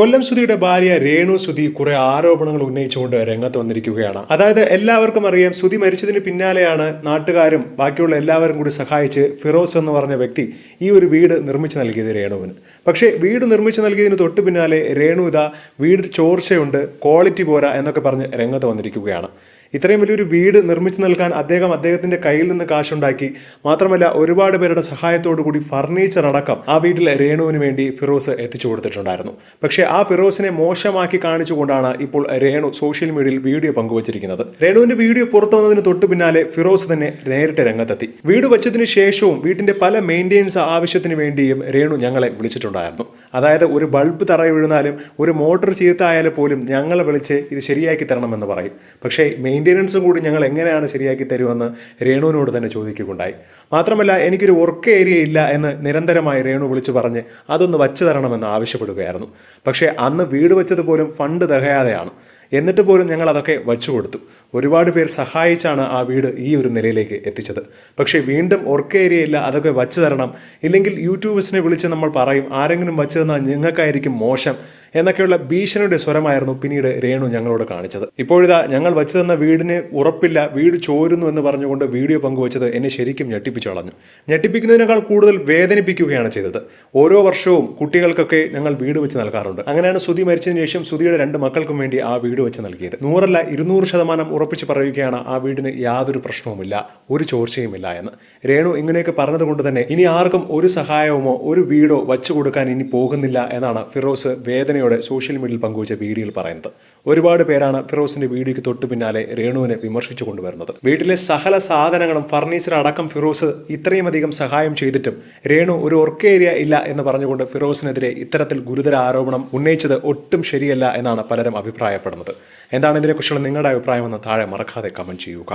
കൊല്ലം സുധിയുടെ ഭാര്യ രേണു സുധി കുറെ ആരോപണങ്ങൾ ഉന്നയിച്ചുകൊണ്ട് രംഗത്ത് വന്നിരിക്കുകയാണ്. അതായത് എല്ലാവർക്കും അറിയാം സുധി മരിച്ചതിന് പിന്നാലെയാണ് നാട്ടുകാരും ബാക്കിയുള്ള എല്ലാവരും കൂടി സഹായിച്ച് ഫിറോസ് എന്ന് പറഞ്ഞ വ്യക്തി ഈ ഒരു വീട് നിർമ്മിച്ചു നൽകിയത് രേണുവിന്. പക്ഷേ വീട് നിർമ്മിച്ചു നൽകിയതിന് തൊട്ട് പിന്നാലെ രേണു ഇതാ വീട് ചോർച്ചയുണ്ട് ക്വാളിറ്റി പോരാ എന്നൊക്കെ പറഞ്ഞ് രംഗത്ത് വന്നിരിക്കുകയാണ്. ഇത്രയും വലിയൊരു വീട് നിർമ്മിച്ചു നൽകാൻ അദ്ദേഹം അദ്ദേഹത്തിന്റെ കയ്യിൽ നിന്ന് കാശുണ്ടാക്കി. മാത്രമല്ല ഒരുപാട് പേരുടെ സഹായത്തോടു കൂടി ഫർണിച്ചർ അടക്കം ആ വീട്ടിലെ രേണുവിന് വേണ്ടി ഫിറോസ് എത്തിച്ചു കൊടുത്തിട്ടുണ്ടായിരുന്നു. പക്ഷേ ആ ഫിറോസിനെ മോശമാക്കി കാണിച്ചുകൊണ്ടാണ് ഇപ്പോൾ രേണു സോഷ്യൽ മീഡിയയിൽ വീഡിയോ പങ്കുവച്ചിരിക്കുന്നത്. രേണുവിന്റെ വീഡിയോ പുറത്തു വന്നതിന് തൊട്ടു പിന്നാലെ ഫിറോസ് തന്നെ നേരിട്ട് രംഗത്തെത്തി. വീട് വച്ചതിന് ശേഷവും വീട്ടിന്റെ പല മെയിന്റെനൻസ് ആവശ്യത്തിന് വേണ്ടിയും രേണു ഞങ്ങളെ വിളിച്ചിട്ടുണ്ടായിരുന്നു. അതായത് ഒരു ബൾബ് തറ വീഴുന്നാലും ഒരു മോട്ടോർ ചീത്തായാലും പോലും ഞങ്ങളെ വിളിച്ച് ഇത് ശരിയാക്കി തരണമെന്ന് പറയും. പക്ഷേ മെയിന്റെനൻസും കൂടി ഞങ്ങൾ എങ്ങനെയാണ് ശരിയാക്കി തരുമെന്ന് രേണുവിനോട് തന്നെ ചോദിക്കുകയുണ്ടായി. മാത്രമല്ല എനിക്കൊരു വർക്ക് ഏരിയ ഇല്ല എന്ന് നിരന്തരമായി രേണു വിളിച്ചു പറഞ്ഞ് അതൊന്ന് വച്ചു തരണമെന്ന് ആവശ്യപ്പെടുകയായിരുന്നു. പക്ഷേ അന്ന് വീട് വെച്ചത് പോലും ഫണ്ട് തികയാതെയാണ്. എന്നിട്ട് പോലും ഞങ്ങൾ അതൊക്കെ വച്ചു കൊടുത്തു. ഒരുപാട് പേർ സഹായിച്ചാണ് ആ വീട് ഈ ഒരു നിലയിലേക്ക് എത്തിച്ചത്. പക്ഷേ വീണ്ടും ഒർക്ക് ഏരിയ ഇല്ല അതൊക്കെ വച്ചു തരണം. ഇല്ലെങ്കിൽ യൂട്യൂബേഴ്സിനെ വിളിച്ച് നമ്മൾ പറയും ആരെങ്കിലും വച്ചു തന്നാൽ നിങ്ങൾക്കായിരിക്കും മോശം. എന്നൊക്കെയുള്ള ഭീഷണിയുടെ സ്വരമായിരുന്നു പിന്നീട് രേണു ഞങ്ങളോട് കാണിച്ചത്. ഇപ്പോഴിതാ ഞങ്ങൾ വച്ചു തന്ന വീടിന് ഉറപ്പില്ല വീട് ചോരുന്നു എന്ന് പറഞ്ഞുകൊണ്ട് വീഡിയോ പങ്കുവച്ചത് എന്നെ ശരിക്കും ഞെട്ടിപ്പിച്ചു കളഞ്ഞു. ഞെട്ടിപ്പിക്കുന്നതിനേക്കാൾ കൂടുതൽ വേദനിപ്പിക്കുകയാണ് ചെയ്തത്. ഓരോ വർഷവും കുട്ടികൾക്കൊക്കെ ഞങ്ങൾ വീട് വെച്ച് നൽകാറുണ്ട്. അങ്ങനെയാണ് സുതി മരിച്ചതിന് ശേഷം സുതിയുടെ രണ്ട് മക്കൾക്കും വേണ്ടി ആ വീട് വെച്ച് നൽകിയത്. നൂറല്ല ഇരുന്നൂറ് ശതമാനം ഉറപ്പിച്ച് പറയുകയാണ് ആ വീടിന് യാതൊരു പ്രശ്നവുമില്ല ഒരു ചോർച്ചയുമില്ല എന്ന്. രേണു ഇങ്ങനെയൊക്കെ പറഞ്ഞതുകൊണ്ട് തന്നെ ഇനി ആർക്കും ഒരു സഹായവുമോ ഒരു വീടോ വച്ചു കൊടുക്കാൻ ഇനി പോകുന്നില്ല എന്നാണ് ഫിറോസ് വേദനയോടെ സോഷ്യൽ മീഡിയയിൽ പങ്കുവച്ച വീഡിയോയിൽ പറയുന്നത്. ഒരുപാട് പേരാണ് ഫിറോസിന്റെ വീഡിയോയ്ക്ക് തൊട്ടു പിന്നാലെ രേണുവിനെ വിമർശിച്ചു കൊണ്ടുവരുന്നത്. വീട്ടിലെ സകല സാധനങ്ങളും ഫർണിച്ചർ അടക്കം ഫിറോസ് ഇത്രയും അധികം സഹായം ചെയ്തിട്ടും രേണു ഒരു ഏരിയ ഇല്ല എന്ന് പറഞ്ഞുകൊണ്ട് ഫിറോസിനെതിരെ ഇത്തരത്തിൽ ഗുരുതര ആരോപണം ഉന്നയിച്ചത് ഒട്ടും ശരിയല്ല എന്നാണ് പലരും അഭിപ്രായപ്പെടുന്നത്. എന്താണ് ഇതിനെക്കുറിച്ചുള്ള നിങ്ങളുടെ അഭിപ്രായമെന്ന് താഴെ മറക്കാതെ കമന്റ് ചെയ്യുക.